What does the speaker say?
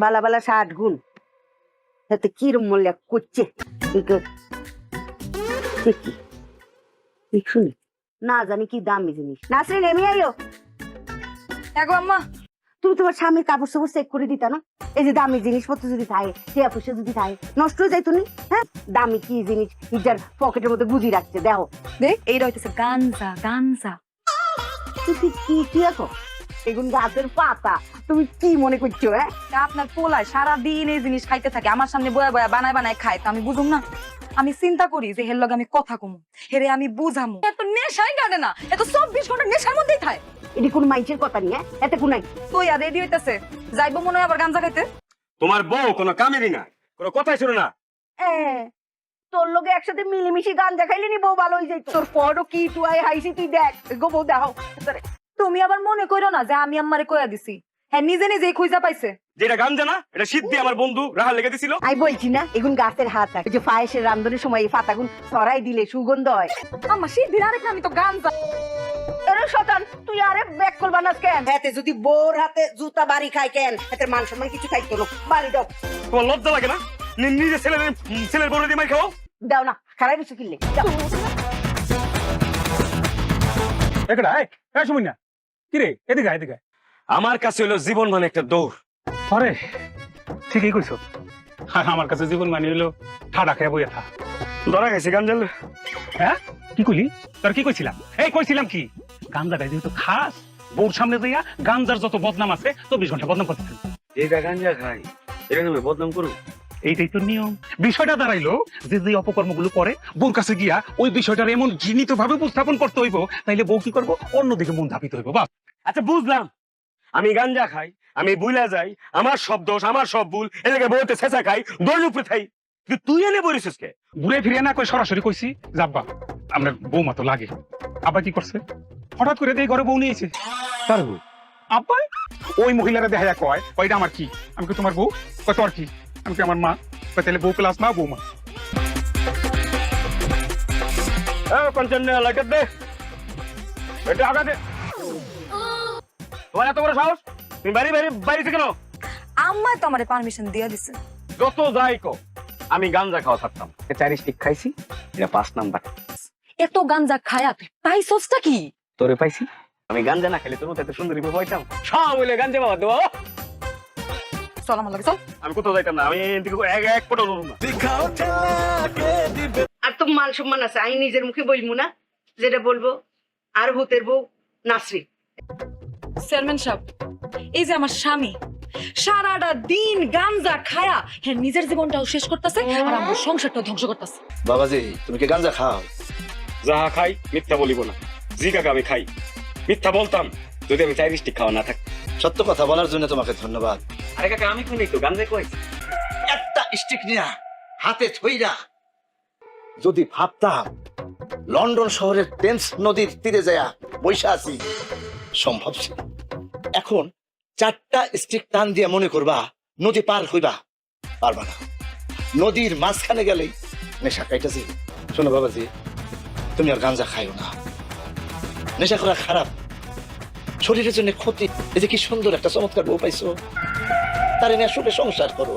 বালা বালা ষাট গুণ। এতে কিরম মূল্য করছে? শুনি। না জানি কি দামি জিনিস। নাসরিন নেমে আইও দেখো আম্মা। তুমি তোমার স্বামীর কাপড় চোপড় চেক করে দিতা না? এই যে দামি জিনিসপত্র যদি থাকে টিয়া পয়সা যদি থাকে নষ্ট হয়ে যাইতো নি? হ্যাঁ? দামি কি জিনিস? নিজের পকেটের মধ্যে গুজি রাখছে দেখো। দেখ এইটা হইতেছে গাঞ্জা গাঞ্জা। তুমি কি কি এগুন গাছের পাতা। তুমি কি মনে করছ হ্যাঁ? আপনার পোলায় সারাদিন এই জিনিস খাইতে থাকে আমার সামনে বয়া বয়া বানায় বানায় খায় তো আমি বুঝুম না। আমি চিন্তা করি যে হের লগে আমি কথা কমু হেরে আমি বুঝামু। এত নেশাই কাটে না এত চব্বিশ ঘণ্টা নেশার মধ্যেই থাকে। এটি কোন মাইন্সের কথা নিয়ে এতে কোন তুই আর রেডি হইতেছে? যাইবো মনে হয় আবার গাঞ্জা খাইতে? তোমার বউ কোনো কামেরই না কোনো কথাই শুনে না। তোর লোকে একসাথে মিলেমিশে গাঞ্জা খাইলে নি বউ ভালো হয়ে যাইতো। তোর পরও কি টুয়াই হাইছি তুই দেখ। গো বউ দেখাও তুমি আবার মনে করো না যে আমি আম্মারে কইয়া দিছি? হ্যাঁ নিজে নিজেই খুঁজা পাইছে। যেটা গাঞ্জা না এটা সিদ্ধি আমার বন্ধু রাহার লেগে দিছিল। আমি বলছি না এগুন গাছের হাত থাকে যে পায়েসের রান্ধনের সময় এই পাতাগুন সরাই দিলে সুগন্ধ হয়। আম্মা সিদ্ধির আরেক নাম তো গাঞ্জা। আরে শতান তুই আরে ব্যাক করবা না কেন? হাতে যদি বোর হাতে জুতা বাড়ি কেন? হাতের মান সম্মান কিছু থাকতো না। বাড়ি দাও। তোমার লজ্জা লাগে না? নিজে ছেলের ছেলের বড় দিয়ে মাই খাও দাও না খারাপ কিছু কিনলে। দাও। একেডা এই এই না। কি রে এদিকে আয়, এদিকে আয়। আমার কাছে হলো জীবন মানে একটা দৌড়। আরে ঠিকই কইছো। আর আমার কাছে জীবন মানে হইল ঠাডা খেয়ে বইয়া থা। ধরা গেছে গাঞ্জাল? হ্যাঁ? কি কইলি? তোর কি কইছিলাম? এই কইছিলাম কি? যেহেতু খাস বউর সামনে যাইয়া গাঞ্জার যত বদনাম আছে চব্বিশ ঘণ্টা বদনাম করতে থাকবি। গাঞ্জা খাই এটা তুমি বদনাম করো। এইটাই তো নিয়ম। বিষয়টা দাঁড়াইলো যে যে অপকর্মগুলো করে বউর কাছে গিয়া ওই বিষয়টার এমন ঘৃণিত ভাবে উপস্থাপন করতে হইব তাইলে বউ কি করব? অন্যদিকে মন ধাপিত হইব বাপ আচ্ছা বুঝলাম। আমি গাঞ্জা খাই আমি বুইলা যাই আমার সব দোষ আমার সব ভুল এলাকা বউতে ছেঁচা খাই দৌড় উপরে থাই। কিন্তু তুই এনে বলিস কে? ঘুরে ফিরে না কই সরাসরি কইছি যাব্বা আমরা বৌমা তো লাগে। আব্বা কি করছে? হঠাৎ করে দিয়ে ঘরে বউ নিয়েছে তার বউ? আব্বা ওই মহিলারা দেখা কয় কয়টা আমার কি? আমি কি তোমার বউ? কয় তোর কি? আমি কি আমার মা। কয় তাহলে বউ প্লাস মা বৌমা কঞ্চন লাইটার দে। এটা আগা দে তোমার এত বড় সাহস? তুমি বাড়ি বাড়ি বাড়িতে কেন আম্মা তো আমারে পারমিশন দিয়ে দিছে। যত যাই কো আমি গাঞ্জা খাওয়া থাকতাম চার স্টিক খাইছি এটা পাঁচ নাম্বার। এত গাঞ্জা খায়া তুই পাইছসটা কি? তোরে পাইছি? আমি গাঞ্জা না খেলে তোর মতো এত সুন্দরী বউ পাইতাম সব বলে গাঞ্জা বাবা দেবো। চল আমার লাগে চল। আমি কোথাও যাইতাম না আমি এদিকে এক এক ফটো ধরুন না। আর তো মান সম্মান আছে আমি নিজের মুখে বলব না যেটা বলব আর ভূতের বউ নাসরি চেয়ারম্যান সাহেব এই যে আমার স্বামী সারাটা দিন গাঞ্জা খায়া হ্যাঁ নিজের জীবনটাও শেষ করতেছে আর আমার সংসারটাও ধ্বংস করতেছে। বাবাজি তুমি কি গাঞ্জা খাও? যাহা খাই মিথ্যা বলিব না। জি কাকা আমি খাই। মিথ্যা বলতাম যদি আমি চার স্টিক খাওয়া না থাক। সত্য কথা বলার জন্য তোমাকে ধন্যবাদ। আরে কাকা আমি কোন তো? গাঞ্জা কই? একটা স্টিক নিয়া হাতে থইরা যদি ভাবতাম লন্ডন শহরের টেন্স নদীর তীরে যায়া বৈশা আছি সম্ভব ছিল। এখন চারটা স্টিক টান দিয়ে মনে করবা নদী পার হইবা। পারবা না। নদীর মাঝখানে গেলেই নেশা খাইতেছি। শোনো বাবাজি, তুমি আর গাঞ্জা খাইও না। নেশা করা খারাপ। শরীরের জন্য ক্ষতি। এই যে কি সুন্দর একটা চমৎকার বউ পাইছো। তার এনে সুখে সংসার করো।